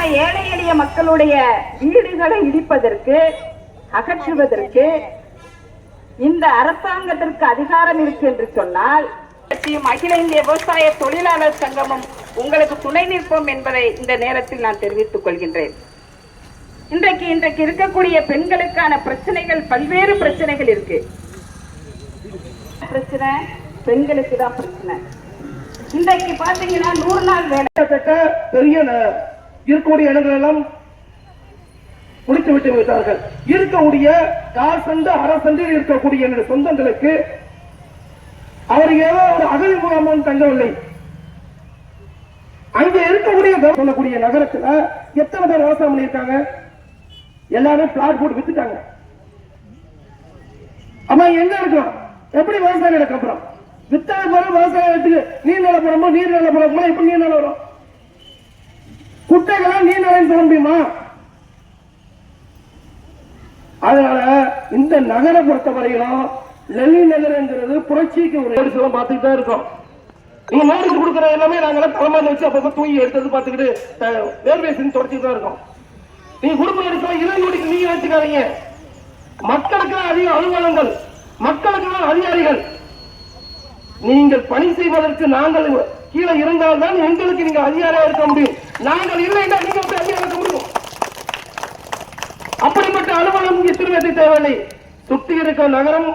சாதாரண ஏழை எளிய மக்களுடைய வீடுகளை இடிப்பதற்கு அகற்றுவதற்கு இந்த அரசாங்கத்திற்கு அதிகாரம் இருக்கு என்று சொன்னால் அகில இந்திய விவசாய தொழிலாளர் சங்கமும் உங்களுக்கு துணை நிற்போம் என்பதை இந்த நேரத்தில் நான் தெரிவித்துக் கொள்கின்றேன். இன்றைக்கு இன்றைக்கு இருக்கக்கூடிய பெண்களுக்கான பிரச்சனைகள் பல்வேறு பிரச்சனைகள் இருக்கு. பிரச்சனை பெண்களுக்கு தான் பிரச்சனை. இன்றைக்கு பாத்தீங்கன்னா நூறு நாள் வேலை. பெரிய இருக்கக்கூடிய இடங்கள் எல்லாம் முடித்து விட்டு விட்டார்கள். இருக்கக்கூடிய கால் சண்டு இருக்கக்கூடிய என்னுடைய சொந்தங்களுக்கு அவர் ஏதோ ஒரு அகல் முகாமல் தங்கவில்லை. அங்க இருக்கக்கூடிய சொல்லக்கூடிய நகரத்துல எத்தனை பேர் விவசாயம் பண்ணியிருக்காங்க? எல்லாரும் பிளாட் போட்டு வித்துட்டாங்க. அம்மா எங்க இருக்கும் எப்படி விவசாயம் நடக்க அப்புறம் வித்தது பிறகு விவசாயத்துக்கு நீர் நிலப்பரமோ நீர் நிலப்பரமோ எப்படி நீர் நிலம் வரும்? குட்டைகளா நீ நிலம் சொல்ல முடியுமா? அதனால இந்த நகரை பொறுத்த வரையிலும் லெல்லி நகரங்கிறது புரட்சிக்கு ஒரு எடுத்து பார்த்துக்கிட்டு தான் இருக்கோம். நீங்க நகருக்கு கொடுக்குற எல்லாமே நாங்களாம் தலைமையில வச்சு அப்பப்ப தூங்கி எடுத்தது பார்த்துக்கிட்டு வேர்வை செஞ்சு தொடச்சிட்டு தான் இருக்கோம். நீங்க கொடுக்குற எடுக்கலாம் இதை நோட்டீஸ் நீங்க வச்சுக்காதீங்க மக்களுக்கு அதிக அலுவலகங்கள் மக்களுக்கு அதிகாரிகள். நீங்கள் பணி செய்வதற்கு நாங்கள் கீழே இருந்தால்தான் எங்களுக்கு நீங்க அதிகாரியா இருக்க முடியும். நாங்கள் இல்லைன்னா நீங்க எப்படி அதிகாரம் விடுவோம் அப்படிப்பட்ட அலுவலகம் இங்கே திருவதி தேவையில்லை. சுத்தி இருக்க நகரம்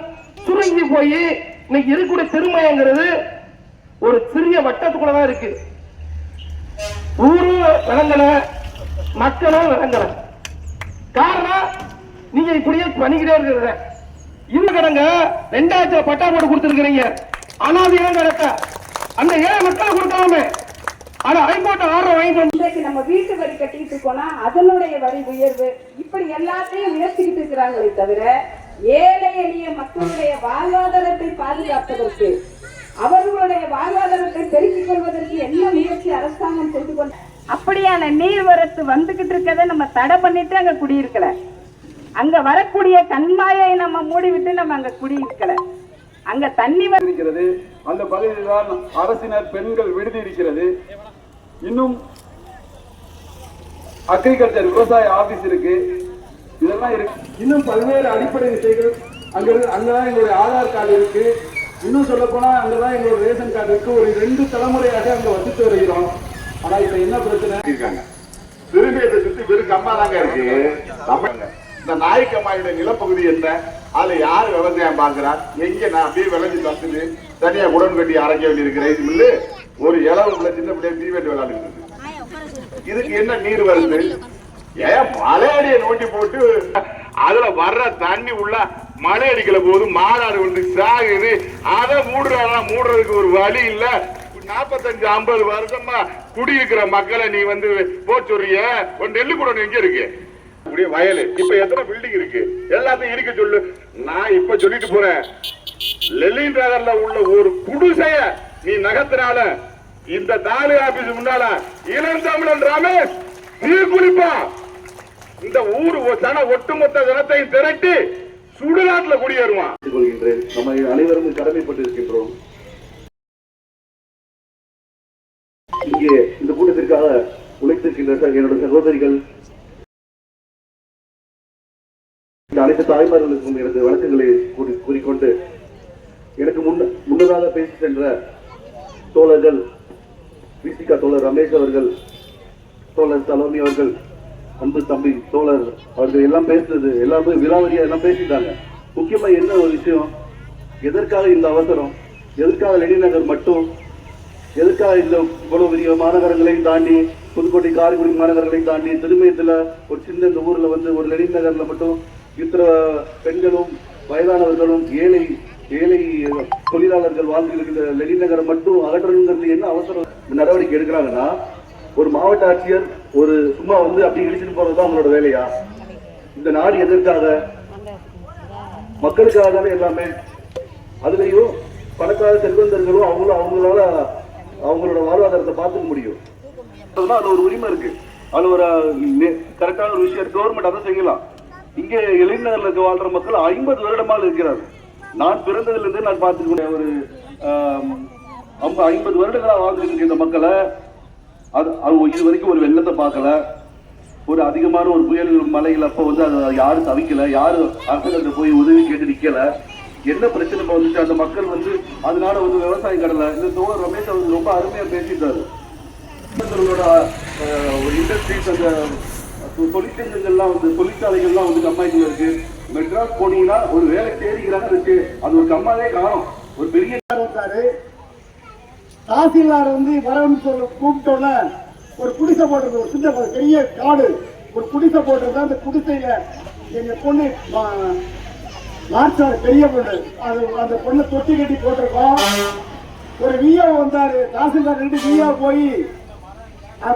சுருங்கி போய் இன்னைக்கு இருக்கக்கூடிய திருமயங்கிறது ஒரு சிறிய வட்டத்துக்குள்ள தான் இருக்கு. ஊரும் விளங்கல மக்களும் விளங்கல. காரணம் நீங்க இப்படியே பண்ணிக்கிட்டே இருக்கிறத. இந்த கடங்க ரெண்டாயிரத்தி பட்டா போட்டு கொடுத்துருக்கிறீங்க. அனாதையான கிடக்க அந்த ஏழை மக்களை கொடுக்காம ஆனா ஹைகோர்ட் ஆர்டர் வாங்கிட்டு இன்றைக்கு நம்ம வீட்டு வரி கட்டிட்டு இருக்கோம்னா அதனுடைய வரி உயர்வு. இப்படி எல்லாத்தையும் உயர்த்திக்கிட்டு இருக்கிறாங்களே தவிர ஏழை எளிய மக்களுடைய வாழ்வாதாரத்தை பாதுகாப்பதற்கு அவர்களுடைய வாழ்வாதாரத்தை பெருக்கிக் கொள்வதற்கு என்ன முயற்சி அரசாங்கம் செய்து கொண்டு அப்படியான நீர்வரத்து வந்துகிட்டு இருக்கதை நம்ம தடை பண்ணிட்டு அங்க குடியிருக்கல. அங்க வரக்கூடிய கண்மாயை நம்ம மூடிவிட்டு நம்ம அங்க குடியிருக்கல. அங்க தண்ணி இருக்கிறது. அந்த பகுதியில் தான் அரசினர் பெண்கள் விடுதி இருக்கிறது. இன்னும் அக்ரிகல்ச்சர் விவசாய ஆபீஸ் இருக்கு. இதெல்லாம் இருக்கு. இன்னும் பல்வேறு அடிப்படை விஷயங்கள். அங்க அங்கதான் எங்களுடைய ஆதார் கார்டு இருக்கு. இன்னும் சொல்ல போனா அங்கதான் எங்களோட ரேஷன் கார்டு இருக்கு. ஒரு ரெண்டு தலைமுறையாக அங்க வசித்து வருகிறோம். ஆனா இப்ப என்ன பிரச்சனை? இருக்காங்க. திரும்பியத்தை சுத்தி வெறும் கம்மா தாங்க இருக்கு. இந்த நாய்க்கம்மாயுடைய நிலப்பகுதி என்ன அதுல யார் விவசாயம் பாக்குறா எங்க நான் அப்படியே விளைஞ்சு தந்துட்டு தனியா உடன்கட்டி அரைக்க வேண்டியிருக்கிறேன். இது மில்லு ஒரு இளவுக்குள்ள சின்ன பிள்ளைய தீவெட்டு வேண்டி இதுக்கு என்ன நீர் வருது? ஏன் மலையடியை நோண்டி போட்டு அதுல வர்ற தண்ணி உள்ள மழை அடிக்கல போது மாறாடு வந்து சாகுது. அதை மூடுறாங்க மூடுறதுக்கு ஒரு வழி இல்ல. நாற்பத்தஞ்சு ஐம்பது வருஷமா குடியிருக்கிற மக்களை நீ வந்து போச்சுறிய ஒரு நெல்லு கூட எங்க இருக்கு? அப்படியே வயல். இப்ப எத்தனை பில்டிங் இருக்கு? எல்லாத்தையும் இருக்க சொல்லு. நான் இப்ப சொல்லிட்டு போறேன். லெலின் நகர்ல உள்ள ஒரு குடிசைய நீ நகத்தினால இந்த தாலுகா ஆபீஸ் முன்னால இளந்தமிழன் ரமேஷ் நீ குளிப்பா. இந்த ஊர் ஒ- சன ஒட்டுமொத்த ஜனத்தையும் திரட்டி சுடுகாட்டுல குடியேறுவான். கொள்கின்றேன். நம்ம அனைவரும் கடமைப்பட்டிருக்கின்றோம். இங்கே இந்த கூட்டத்திற்காக உழைத்திருக்கின்ற என்னோட சகோதரிகள் அனைத்து தாய்மார்களுக்கும் எனது வழக்குகளை கூறி- கூறிக்கொண்டு எனக்கு முன்னதாக பேசி சென்ற தோழர்கள் விசிகா தோழர் ரமேஷ் அவர்கள் தோழர் சலோமி அவர்கள் அன்பு தம்பி தோழர் அவர்கள் எல்லாம் பேசுறது எல்லாமே விலாவரியா எல்லாம் பேசிட்டாங்க. முக்கியமா என்ன ஒரு விஷயம்? எதற்காக இந்த அவசரம்? எதற்காக லெனிநகர் மட்டும்? எதற்காக இந்த இவ்வளவு பெரிய மாநகரங்களையும் தாண்டி புதுக்கோட்டை காரைக்குடி மாநகரங்களையும் தாண்டி திருமயத்தில் ஒரு சின்ன இந்த ஊரில் வந்து ஒரு லெனின் நகரில் மட்டும் இத்தனை பெண்களும் வயதானவர்களும் ஏழை ஏழை தொழிலாளர்கள் வாழ்ந்து இருக்கிற லெனின் மட்டும் அகற்றணுங்கிறது என்ன அவசரம்? இந்த நடவடிக்கை எடுக்கிறாங்கன்னா ஒரு மாவட்ட ஆட்சியர் ஒரு சும்மா வந்து அப்படி இடிச்சுட்டு போறதுதான் அவங்களோட வேலையா? இந்த நாடு எதற்காக? மக்களுக்காக தானே எல்லாமே. அதுலயும் பணக்கார செல்வந்தர்களும் அவங்களும் அவங்களால அவங்களோட வாழ்வாதாரத்தை பார்த்துக்க முடியும். அதுதான் ஒரு உரிமை இருக்கு. அது ஒரு கரெக்டான ஒரு விஷயம் கவர்மெண்ட் அதை செய்யலாம். இங்கே இளைஞர்ல இருக்க வாழ்ற மக்கள் ஐம்பது வருடமாக இருக்கிறார் நான் பிறந்ததுலேருந்தே நான் பார்த்துக்கிட்டேன் ஒரு ஐம்பது வருடங்களாக வாழ்ந்துட்டு இந்த மக்களை அது அது இது வரைக்கும் ஒரு வெள்ளத்தை பார்க்கல. ஒரு அதிகமான ஒரு புயல் மலையில் அப்போ வந்து அதை யாரும் தவிக்கல. யாரும் அரசாங்கத்தை போய் உதவி கேட்டு நிற்கல என்ன பிரச்சனை வந்துச்சு? அந்த மக்கள் வந்து அதனால வந்து விவசாயம் கடலை. இந்த தோழர் ரமேஷ் அவர் ரொம்ப அருமையாக பேசிட்டாரு ஒரு இண்டஸ்ட்ரீஸ் அந்த தொழிற்சங்கங்கள்லாம் வந்து தொழிற்சாலைகள்லாம் வந்து கம்மாய்க்குள்ள இருக்கு. மெட்ராஸ் போனீங்கன்னா ஒரு வேலை தேடிக்கிறாங்க இருக்கு அது ஒரு கம்மாவே காணும். ஒரு பெரிய இருக்காரு? தாசில்தார் வந்து வரவன் சொல்ல கூப்பிட்டோன்னே ஒரு குடிசை போட்டிருந்தோம் ஒரு சின்ன பெரிய காடு. ஒரு குடிசை போட்டிருந்தோம் அந்த குடிசையில எங்க பொண்ணு மாற்றாரு பெரிய பொண்ணு. அது அந்த பொண்ணை தொட்டி கட்டி போட்டிருக்கோம். ஒரு விஓ வந்தாரு தாசில்தார் ரெண்டு விஓ போய்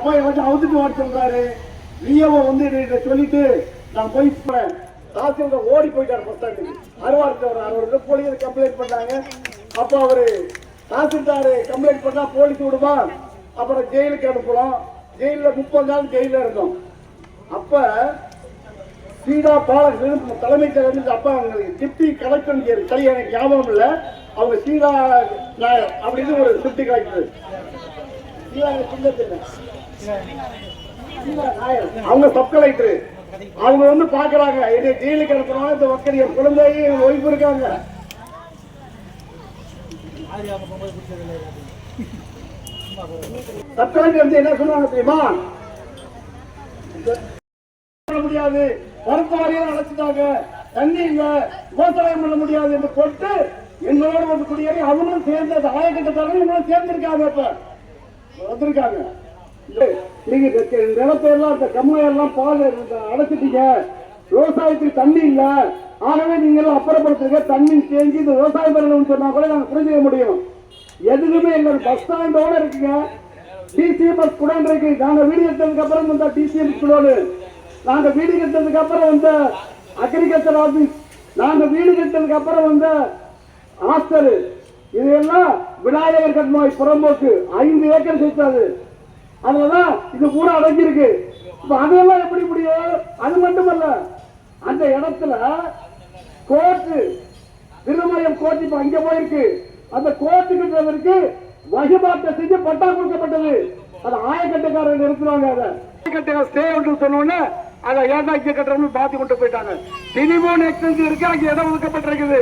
போய் வந்து அவுத்துட்டு வர சொல்றாரு. விஓ வந்து என்கிட்ட சொல்லிட்டு நான் போய் போறேன். தாசில்தார் ஓடி போயிட்டார் பஸ் ஸ்டாண்டுக்கு அறுவாருக்கு ஒரு அறுபது போலீஸ் கம்ப்ளைண்ட் பண்ணாங்க. அப்போ அவரு தாசில்தார் கம்ப்ளைண்ட் பண்ணா போலீஸ் விடுமா? அப்புறம் ஜெயிலுக்கு அனுப்பலாம் ஜெயிலில் முப்பது நாள் ஜெயிலில் இருந்தோம். அப்ப சீடா பாலகிருஷ்ணன் தலைமை தலைமை அப்ப அவங்களுக்கு டிப்டி கலெக்டர் சரி எனக்கு ஞாபகம் இல்ல. அவங்க சீடா நாயர் அப்படின்னு ஒரு டிப்டி கலெக்டர். சீடா சின்னத்தில் அவங்க சப் கலெக்டர் அவங்க வந்து பாக்குறாங்க என்னை ஜெயிலுக்கு அனுப்புறாங்க இந்த மக்கள் என் குழந்தை என் ஒய்ஃப் இருக்காங்க. சப் வந்து என்ன சொன்னாங்க தெரியுமா? முடியாது. மருத்துவரையும் அழைச்சிட்டாங்க தண்ணி இல்ல. விவசாயம் பண்ண முடியாது என்று போட்டு எங்களோட வந்து குடியேறி அவனும் சேர்ந்து அந்த ஆயக்கட்டத்தாரும் இவங்களும் சேர்ந்திருக்காங்க இப்ப. வந்திருக்காங்க. நீங்க இந்த நிலத்தையெல்லாம் இந்த கம்மையெல்லாம் பால் அடைச்சிட்டீங்க. விவசாயத்துக்கு தண்ணி இல்ல. ஆகவே நீங்க எல்லாம் அப்புறப்படுத்துங்க தண்ணி தேங்கி இந்த விவசாயம் பண்ணணும்னு சொன்னா கூட நாங்க புரிஞ்சுக்க முடியும். எதுக்குமே எங்க பஸ் ஸ்டாண்டோட இருக்குங்க. டிசிஎம்எஸ் கூட இருக்கு. நாங்க வீடு கட்டதுக்கு அப்புறம் வந்த டிசிஎம்எஸ் குடோனு நாங்க வீடு கட்டதுக்கு அப்புறம் வந்த அக்ரிகல்ச்சர் ஆபீஸ் நாங்க வீடு கட்டதுக்கு அப்புறம் வந்த ஹாஸ்டல் இதெல்லாம் விநாயகர் கட்மாய் புறம்போக்கு. ஐந்து ஏக்கர் சேர்த்தாது அதனாலதான் இது பூரா அடங்கியிருக்கு. இப்ப அதெல்லாம் எப்படி முடியும்? அது மட்டுமல்ல அந்த இடத்துல கோர்ட்டு திருமயம் கோர்ட் இப்ப அங்க போயிருக்கு. அந்த கோர்ட்டு கட்டுறதற்கு செஞ்சு பட்டா கொடுக்கப்பட்டது. அது ஆயக்கட்டுக்காரங்க நிறுத்துவாங்க அதை. ஆயக்கட்டுக்கார ஸ்டே ஒன்று சொன்னோன்னே அதை ஏன்டா இங்க கட்டுறோம்னு பாத்தி கொண்டு போயிட்டாங்க. தினிமோன் எக்ஸ்சேஞ்ச் இருக்கு அங்க இடம் ஒதுக்கப்பட்டிருக்குது.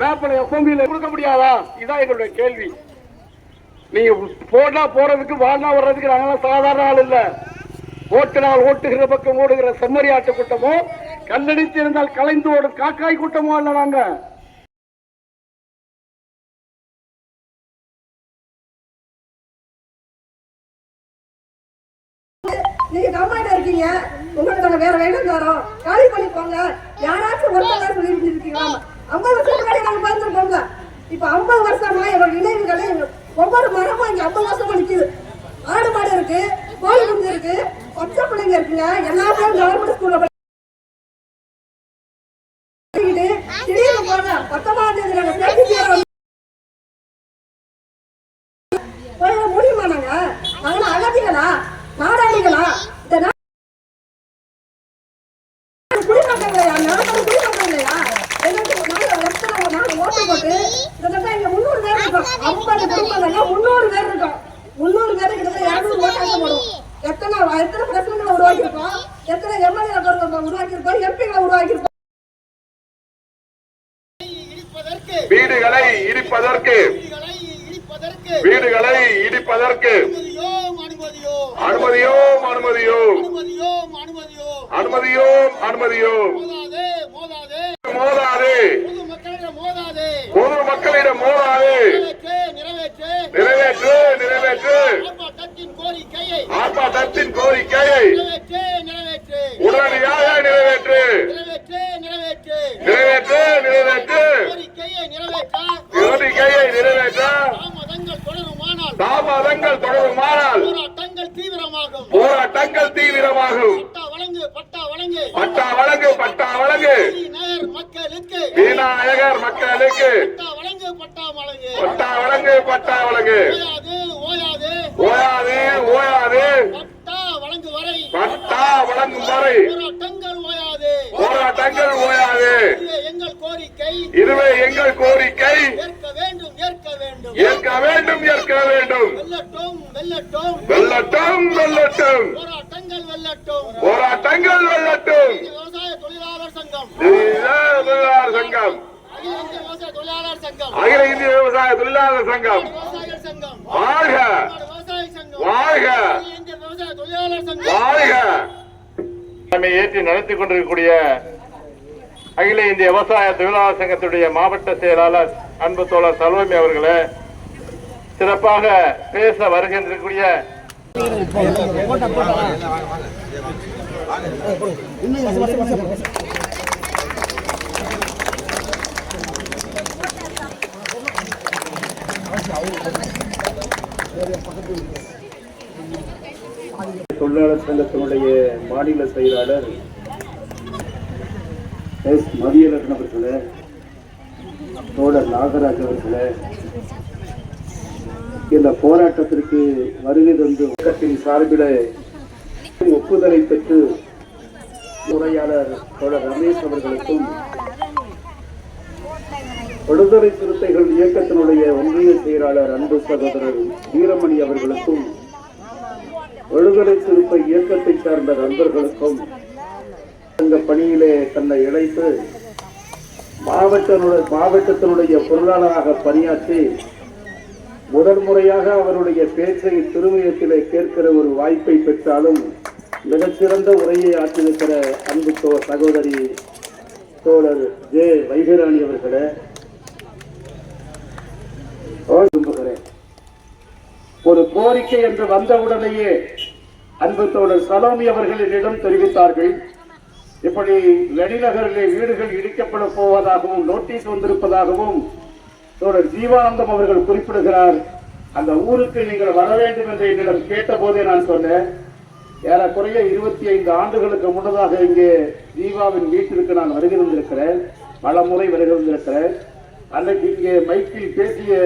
மேப்பில் எஃப்எம்பியில் கொடுக்க முடியாதா? இதான் எங்களுடைய கேள்வி. நீங்க போனா போறதுக்கு வாழ்னா வர்றதுக்கு நாங்களாம் சாதாரண ஆள் இல்ல. ஓட்டினால் ஓட்டுகிற பக்கம் ஓடுகிற செம்மறி ஆட்டு கூட்டமோ கல்லடித்து இருந்தால் கலைந்து ஓடும் காக்காய் கூட்டமோ இல்ல நாங்க. நீங்க கம்மாட்ட இருக்கீங்க. உங்களுக்கு வேற இடம் தரோம் காலி பண்ணி போங்க யாராச்சும் ஒருத்தங்க சொல்லிட்டு இருக்கீங்களா ஐம்பது வருஷம் முன்னாடி நாங்க பார்த்துருக்கோங்க இப்ப ஐம்பது வருஷமா எங்களோட நினைவுகளை ஒவ்வொரு மரமும் இங்க ஐம்பது வருஷமா நிக்குது ஆடு மாடு இருக்கு கோழி குஞ்சு இருக்கு பச்சை பிள்ளைங்க இருக்குங்க. எல்லாமே கவர்மெண்ட் ஸ்கூல்ல திடீர்னு பத்தொன்பதாம் தேதி நாங்க சேர்த்து முடியுமா நாங்க? நாங்க அழகிகளா நாடாளிகளா இந்த நா- குடிமக்கள்லையா நாங்கள் குடிமக்கள்லையா எங்களுக்கு நாங்க எத்தனை நாங்க ஓட்டு போட்டு கிட்டத்தட்ட இங்க முந்நூறு பேர் இருக்கோம் ஐம்பது குடும்பங்கள்ல முந்நூறு பேர் இருக்கோம் முந்நூறு பேர் கிட்டத்தட்ட இருநூறு ஓட்டாங்க போடும் எத்தனை எத்தனை உருவாக்கியிருக்கோம்? எத்தனை எம்எல்ஏ உருவாக்கியிருக்கோம்? எம்பிகளை உருவாக்கியிருக்கோம்? வீடுகளை இடிப்பதற்கு. வீடுகளை இடிப்பதற்கு. அனுமதியோம் அனுமதியோம் அனுமதியோம் அனுமதியோம் மோதாதே பொது மக்களிடம் மோதாதே நிறைவேற்று நிறைவேற்று ஆர்ப்பாட்டத்தின் கோரிக்கையை உடனடியாக நிறைவேற்று நிறைவேற்று நிறைவேற்று கோரிக்கையை நிறைவேற்ற தாமதங்கள் தொடருமானால் போராட்டங்கள் தீவிரமாகும் போராட்டங்கள் தீவிரமாகும் பட்டா வழங்கு பட்டா வழங்கு பட்டா வழங்கு பட்டா வழங்கு நகர் மக்களுக்கு விநாயகர் மக்களுக்கு பட்டா வழங்கு பட்டா வழங்கு ஓயாது. ஓயாது பட்டா வழங்கும் வரை. போராட்டங்கள் ஓயாது. எங்கள் கோரிக்கை. இதுவே எங்கள் கோரிக்கை. ஏற்க வேண்டும் ஏற்க வேண்டும். வெல்லட்டும். வெல்லட்டும் வெல்லட்டும் வெல்லட்டும் போராட்டங்கள் வெல்லட்டும் போராட்டங்கள் வெல்லட்டும் விவசாய தொழிலாளர் சங்கம் தொழிலாளர் சங்கம் அகில இந்திய விவசாய தொழிலாளர் சங்கம் அகில இந்திய விவசாய தொழிலாளர் சங்கம். வாழ்க. வாழ்க. வாழ்க. நம்மை ஏற்றி நடத்தி கொண்டிருக்கக்கூடிய அகில இந்திய விவசாய தொழிலாளர் சங்கத்துடைய மாவட்ட செயலாளர் அன்பு தோழர் சலோமி அவர்களே சிறப்பாக பேச வருகின்றக்கூடிய தொழிலாளர் சங்கத்தினுடைய மாநில செயலாளர் எஸ் மதியழகன் அவர்களே தோழர் நாகராஜ் அவர்களே இந்த போராட்டத்திற்கு வருகை தந்து கட்சியின் சார்பில் ஒப்புதலை பெற்று உரையாளர் தோழர் ரமேஷ் அவர்களுக்கும் விடுதலை சிறுத்தைகள் இயக்கத்தினுடைய ஒன்றிய செயலாளர் அன்பு சகோதரர் வீரமணி அவர்களுக்கும் விடுதலை சிறுத்தை இயக்கத்தை சார்ந்த நண்பர்களுக்கும் இந்த பணியிலே தன்னை இணைத்து மாவட்டனுடைய மாவட்டத்தினுடைய பொருளாளராக பணியாற்றி முதல் முறையாக அவருடைய பேச்சை திருமயத்திலே கேட்கிற ஒரு வாய்ப்பை பெற்றாலும் மிகச்சிறந்த உரையை ஆற்றியிருக்கிற அன்பு சகோதரி தோழர் ஜே வைகராணி அவர்களே விரும்புகிறேன் ஒரு கோரிக்கை என்று வந்தவுடனேயே அன்பு தோழர் சலோமி அவர்கள் என்னிடம் தெரிவித்தார்கள். இப்படி வெளிநகரிலே வீடுகள் இடிக்கப்பட போவதாகவும் நோட்டீஸ் வந்திருப்பதாகவும் தோழர் ஜீவானந்தம் அவர்கள் குறிப்பிடுகிறார். அந்த ஊருக்கு நீங்கள் வர வேண்டும் என்று என்னிடம் கேட்டபோதே நான் சொன்னேன். ஏறக்குறைய இருபத்தி ஐந்து ஆண்டுகளுக்கு முன்னதாக இங்கே ஜீவாவின் வீட்டிற்கு நான் வருகிறந்திருக்கிறேன் பல முறை வருகிறந்திருக்கிறேன் அன்னைக்கு இங்கே மைக்கில் பேசிய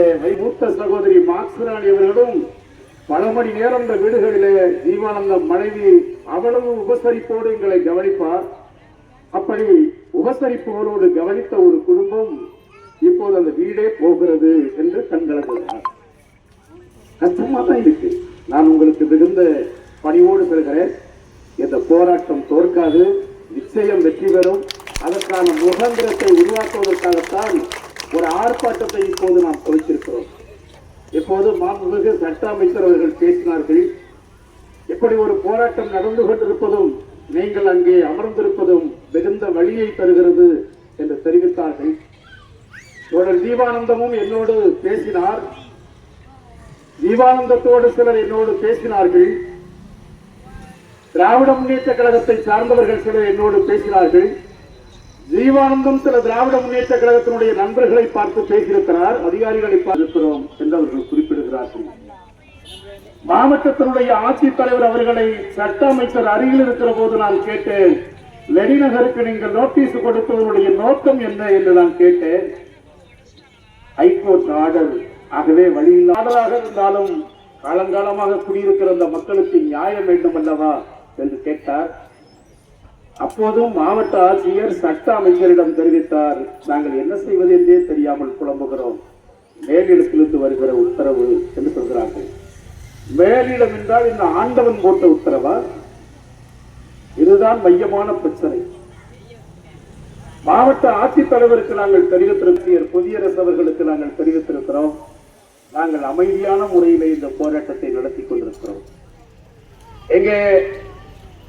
மூத்த சகோதரி மாக்சுராணி அவர்களும் பல மணி நேரம் இந்த வீடுகளிலே ஜீவானந்தம் மனைவி அவ்வளவு உபசரிப்போடு எங்களை கவனிப்பார். அப்படி உபசரிப்புகளோடு கவனித்த ஒரு குடும்பம் இப்போது அந்த வீடே போகிறது என்று கண்கலங்குகிறார் கஷ்டமா தான் இருக்கு. நான் உங்களுக்கு மிகுந்த பணிவோடு சொல்கிறேன். இந்த போராட்டம் தோற்காது. நிச்சயம் வெற்றி பெறும். அதற்கான முகந்திரத்தை உருவாக்குவதற்காகத்தான் ஒரு ஆர்ப்பாட்டத்தை இப்போது நாம் குறைத்திருக்கிறோம் இப்போது மாண்புமிகு சட்ட அமைச்சர் அவர்கள் பேசினார்கள். இப்படி ஒரு போராட்டம் நடந்து கொண்டிருப்பதும் நீங்கள் அங்கே அமர்ந்திருப்பதும் மிகுந்த வழியை தருகிறது என்று தெரிவித்தார்கள். தோழர் ஜீவானந்தமும் என்னோடு பேசினார். ஜீவானந்தத்தோடு சிலர் என்னோடு பேசினார்கள். திராவிட முன்னேற்ற கழகத்தை சார்ந்தவர்கள் சிலர் என்னோடு பேசினார்கள். ஜீவானந்தம் சில திராவிட முன்னேற்ற கழகத்தினுடைய நண்பர்களை பார்த்து பேசியிருக்கிறார். அதிகாரிகளை பார்த்திருக்கிறோம் என்று அவர்கள் குறிப்பிடுகிறார்கள். மாவட்டத்தினுடைய ஆட்சித்தலைவர் அவர்களை சட்ட அமைச்சர் அருகில் இருக்கிற போது நான் கேட்டேன் லெடிநகருக்கு நீங்கள் நோட்டீஸ் கொடுப்பதனுடைய நோக்கம் என்ன? என்று நான் கேட்டேன். High court order. ஆகவே வழியில் ஆர்டராக இருந்தாலும் காலங்காலமாக குடியிருக்கிற அந்த மக்களுக்கு நியாயம் வேண்டும் அல்லவா என்று கேட்டார். அப்போதும் மாவட்ட ஆட்சியர் சட்ட அமைச்சரிடம் தெரிவித்தார். நாங்கள் என்ன செய்வது என்றே தெரியாமல் புலம்புகிறோம். மேலிடத்திலிருந்து வருகிற உத்தரவு என்று சொல்கிறார்கள். மேலிடம் என்றால் இந்த ஆண்டவன் போட்ட உத்தரவா? இதுதான் மையமான பிரச்சனை. மாவட்ட ஆட்சித்தலைவருக்கு நாங்கள் தெரிவித்திருக்கிறோம். புதியரசு அவர்களுக்கு நாங்கள் தெரிவித்திருக்கிறோம். நாங்கள் அமைதியான முறையிலே இந்த போராட்டத்தை நடத்தி கொண்டிருக்கிறோம். எங்கே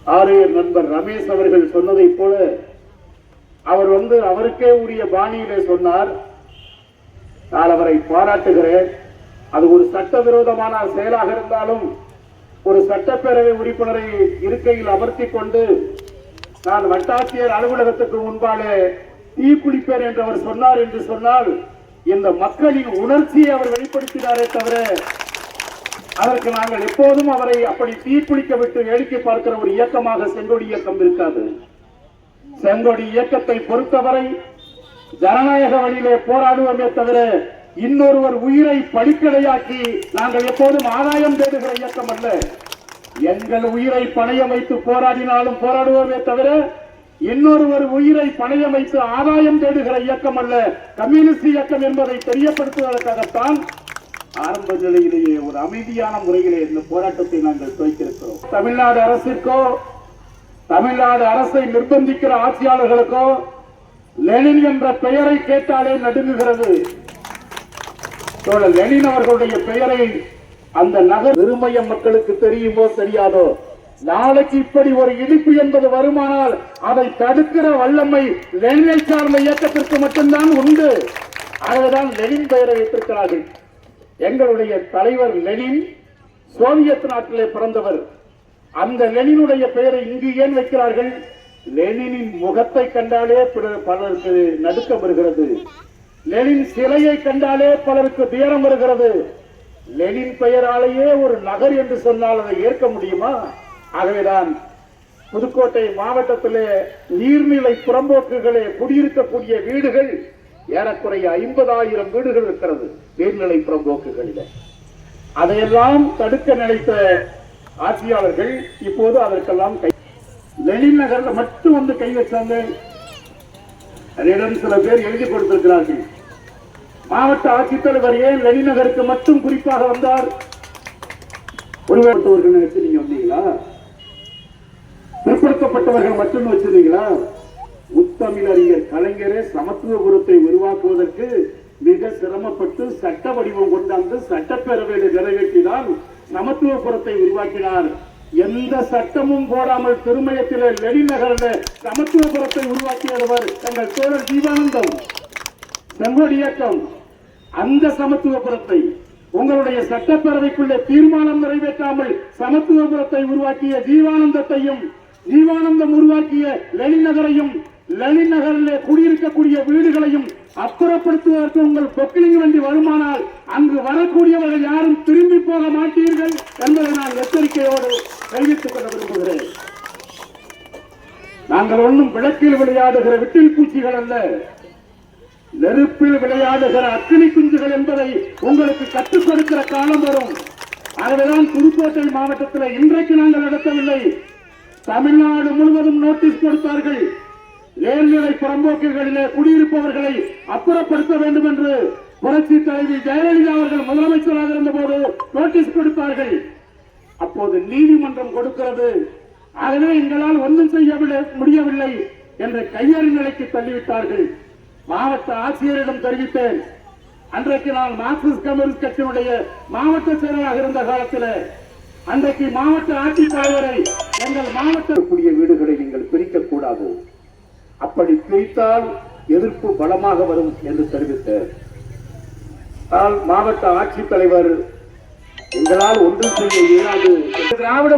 ஆரியர் நண்பர் ரமேஷ் அவர்கள் சொன்னதைப் போல அவர் வந்து அவருக்கே உரிய பாணியிலே சொன்னார் நான் அவரை பாராட்டுகிறேன். அது ஒரு சட்டவிரோதமான செயலாக இருந்தாலும் ஒரு சட்டப்பேரவை உறுப்பினரை இருக்கையில் அமர்த்தி கொண்டு நான் வட்டாட்சியர் அலுவலகத்துக்கு முன்பாலே தீக்குளிப்பேன் என்று அவர் சொன்னார் என்று சொன்னால் இந்த மக்களின் உணர்ச்சியை அவர் வெளிப்படுத்தினாரே தவிர அதற்கு நாங்கள் எப்போதும் அவரை அப்படி தீர்ப்பளிக்க விட்டு வேடிக்கை பார்க்கிற ஒரு இயக்கமாக செங்கொடி இயக்கம் இருக்காது. செங்கொடி இயக்கத்தை பொறுத்தவரை ஜனநாயக வழியிலே போராடுவோமே தவிர இன்னொருவர் உயிரை படிக்கடையாக்கி நாங்கள் எப்போதும் ஆதாயம் தேடுகிற இயக்கம் அல்ல. எங்கள் உயிரை பணையம் வைத்து போராடினாலும் போராடுவோமே தவிர இன்னொருவர் உயிரை பணையம் வைத்து ஆதாயம் தேடுகிற இயக்கம் அல்ல. கம்யூனிஸ்ட் இயக்கம் என்பதை தெரியப்படுத்துவதற்காகத்தான் ஆரம்ப நிலையிலேயே ஒரு அமைதியான முறையிலே இந்த போராட்டத்தை நாங்கள் துவைத்திருக்கிறோம் தமிழ்நாடு அரசிற்கோ தமிழ்நாடு அரசை நிர்பந்திக்கிற ஆட்சியாளர்களுக்கோ லெனின் என்ற பெயரை கேட்டாலே நடுங்குகிறது. தோழர் லெனின் அவர்களுடைய பெயரை அந்த நகர் பெருமைய மக்களுக்கு தெரியுமோ தெரியாதோ நாளைக்கு இப்படி ஒரு இடிப்பு என்பது வருமானால் அதை தடுக்கிற வல்லமை லெனினை சார்ந்த இயக்கத்திற்கு மட்டும்தான் உண்டு. அதுதான் லெனின் பெயரை வைத்திருக்கிறார்கள். எங்களுடைய தலைவர் லெனின் சோவியத் நாட்டிலே பிறந்தவர். அந்த லெனினுடைய பெயரை இங்கு ஏன் வைக்கிறார்கள்? லெனினின் முகத்தை கண்டாலே பிற- பலருக்கு நடுக்கம் வருகிறது. லெனின் சிலையை கண்டாலே பலருக்கு துயரம் வருகிறது. லெனின் பெயராலேயே ஒரு நகர் என்று சொன்னால் அதை ஏற்க முடியுமா? ஆகவேதான் புதுக்கோட்டை மாவட்டத்திலே நீர்நிலை புறம்போக்குகளே குடியிருக்கக்கூடிய வீடுகள் ஏறக்குறைய ஐம்பதாயிரம் வீடுகள் இருக்கிறது நீர்நிலை புறம்போக்குகளிலே. அதையெல்லாம் தடுக்க நினைத்த ஆட்சியாளர்கள் இப்போது அதற்கெல்லாம் கை லெனின் மட்டும் வந்து கை வச்சாங்க. அதனிடம் சில பேர் எழுதி கொடுத்திருக்கிறார்கள். மாவட்ட ஆட்சித்தலைவர் ஏன் லெனின் நகருக்கு மட்டும் குறிப்பாக வந்தார்? ஒருவர்கள் நினைச்சு நீங்க வந்தீங்களா? பிற்படுத்தப்பட்டவர்கள் மட்டும் வச்சிருந்தீங்களா முத்தமிழறிஞர் கலைஞரே சமத்துவபுரத்தை உருவாக்குவதற்கு மிக சிரமப்பட்டு சட்ட வடிவம் கொண்டாந்து சட்டப்பேரவையில் நிறைவேற்றினால் சமத்துவபுரத்தை உருவாக்கினார். எந்த சட்டமும் போடாமல் திருமயத்தில் லெனின் சமத்துவபுரத்தை உருவாக்கியவர் எங்கள் தோழர் ஜீவானந்தம். செங்கோடி இயக்கம். அந்த சமத்துவபுரத்தை உங்களுடைய சட்டப்பேரவைக்குள்ளே தீர்மானம் நிறைவேற்றாமல் சமத்துவபுரத்தை உருவாக்கிய ஜீவானந்தத்தையும் ஜீவானந்தம் உருவாக்கிய லெனின் லலித் நகரில் குடியிருக்கக்கூடிய வீடுகளையும் அப்புறப்படுத்துவதற்கு உங்கள் பொக்கிலிங் வண்டி வருமானால் அங்கு வரக்கூடியவர்கள் யாரும் திரும்பி போக மாட்டீர்கள் என்பதை நான் எச்சரிக்கையோடு தெரிவித்துக் கொள்ள விரும்புகிறேன். நாங்கள் ஒன்றும் விளக்கில் விளையாடுகிற விட்டில் பூச்சிகள் அல்ல. நெருப்பில் விளையாடுகிற அக்னி குஞ்சுகள் என்பதை உங்களுக்கு கற்றுக் கொடுக்கிற காலம் வரும். ஆகவேதான் புதுக்கோட்டை மாவட்டத்தில் இன்றைக்கு நாங்கள் நடத்தவில்லை. தமிழ்நாடு முழுவதும் நோட்டீஸ் கொடுத்தார்கள். ஏழ்நிலை புறம்போக்குகளிலே குடியிருப்பவர்களை அப்புறப்படுத்த வேண்டும் என்று புரட்சி தலைவி ஜெயலலிதா அவர்கள் முதலமைச்சராக இருந்தபோது நோட்டீஸ் கொடுத்தார்கள். அப்போது நீதிமன்றம் கொடுக்கிறது. ஆகவே எங்களால் ஒன்றும் செய்ய முடியவில்லை என்ற கையறி நிலைக்கு தள்ளிவிட்டார்கள். மாவட்ட ஆட்சியரிடம் தெரிவித்தேன். அன்றைக்கு நான் மார்க்சிஸ்ட் கம்யூனிஸ்ட் கட்சியினுடைய மாவட்ட செயலராக இருந்த காலத்தில் அன்றைக்கு மாவட்ட ஆட்சித்தலைவரை எங்கள் மாவட்ட கூடிய வீடுகளை நீங்கள் பிரிக்க கூடாது அப்படி பிரித்தால் எதிர்ப்பு பலமாக வரும் என்று தெரிவித்தார். ஆனால் மாவட்ட ஆட்சித்தலைவர் எங்களால் ஒன்றும் செய்ய இயலாது. திராவிட